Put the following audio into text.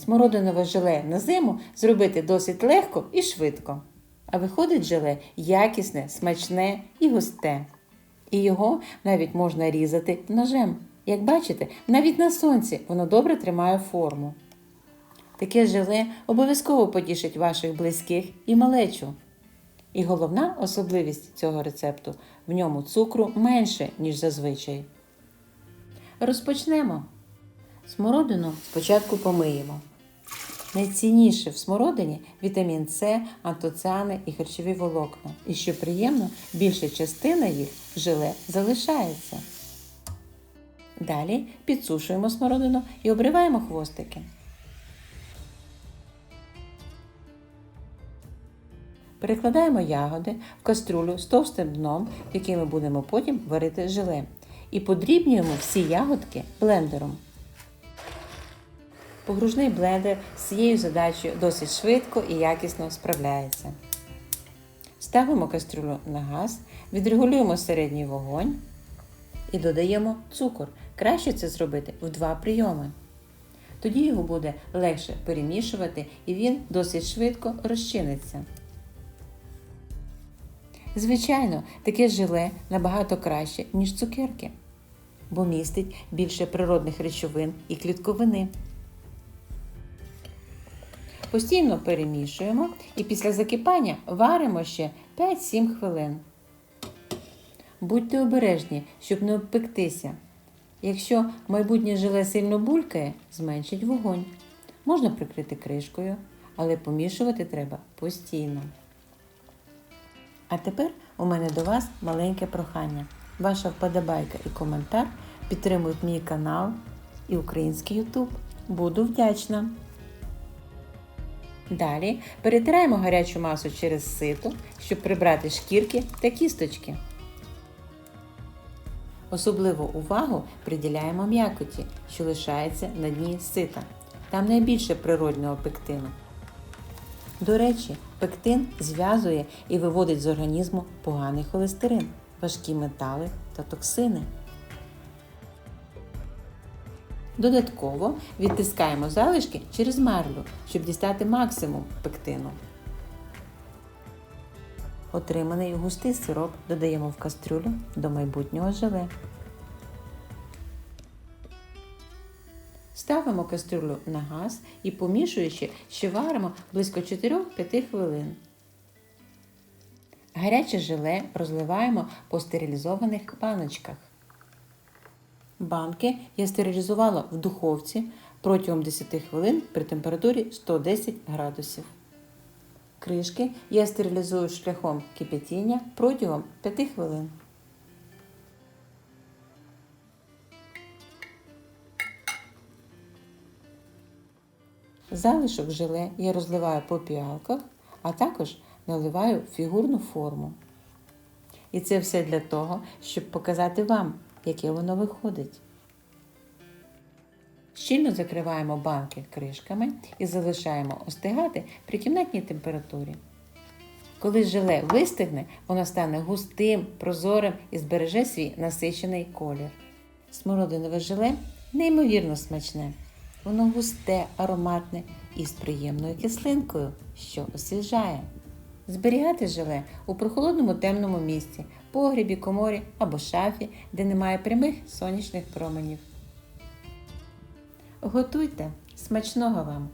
Смородинове желе на зиму зробити досить легко і швидко. А виходить желе якісне, смачне і густе. І його навіть можна різати ножем. Як бачите, навіть на сонці воно добре тримає форму. Таке желе обов'язково потішить ваших близьких і малечу. І головна особливість цього рецепту в ньому цукру менше, ніж зазвичай. Розпочнемо. Смородину спочатку помиємо. Найцінніше в смородині вітамін С, антоціани і харчові волокна. І що приємно, більша частина їх в желе залишається. Далі підсушуємо смородину і обриваємо хвостики. Перекладаємо ягоди в каструлю з товстим дном, в який ми будемо потім варити желе. І подрібнюємо всі ягодки блендером. Погружний блендер з цією задачею досить швидко і якісно справляється. Ставимо каструлю на газ, відрегулюємо середній вогонь і додаємо цукор. Краще це зробити в два прийоми. Тоді його буде легше перемішувати і він досить швидко розчиниться. Звичайно, таке желе набагато краще, ніж цукерки, бо містить більше природних речовин і клітковини. Постійно перемішуємо і після закипання варимо ще 5-7 хвилин. Будьте обережні, щоб не обпектися. Якщо майбутнє желе сильно булькає, зменшіть вогонь. Можна прикрити кришкою, але помішувати треба постійно. А тепер у мене до вас маленьке прохання. Ваша вподобайка і коментар підтримують мій канал і український YouTube. Буду вдячна! Далі перетираємо гарячу масу через сито, щоб прибрати шкірки та кісточки. Особливу увагу приділяємо м'якоті, що лишається на дні сита. Там найбільше природного пектину. До речі, пектин зв'язує і виводить з організму поганий холестерин, важкі метали та токсини. Додатково відтискаємо залишки через марлю, щоб дістати максимум пектину. Отриманий густий сироп додаємо в кастрюлю до майбутнього желе. Ставимо кастрюлю на газ і помішуючи, ще варимо близько 4-5 хвилин. Гаряче желе розливаємо по стерилізованих баночках. Банки я стерилізувала в духовці протягом 10 хвилин при температурі 110 градусів. Кришки я стерилізую шляхом кипятіння протягом 5 хвилин. Залишок желе я розливаю по піалках, а також наливаю фігурну форму. І це все для того, щоб показати вам, яке воно виходить. Щільно закриваємо банки кришками і залишаємо остигати при кімнатній температурі. Коли желе вистигне, воно стане густим, прозорим і збереже свій насичений колір. Смородинове желе неймовірно смачне. Воно густе, ароматне і з приємною кислинкою, що освіжає. Зберігати желе у прохолодному темному місці, погрібі, коморі або шафі, де немає прямих сонячних променів. Готуйте! Смачного вам!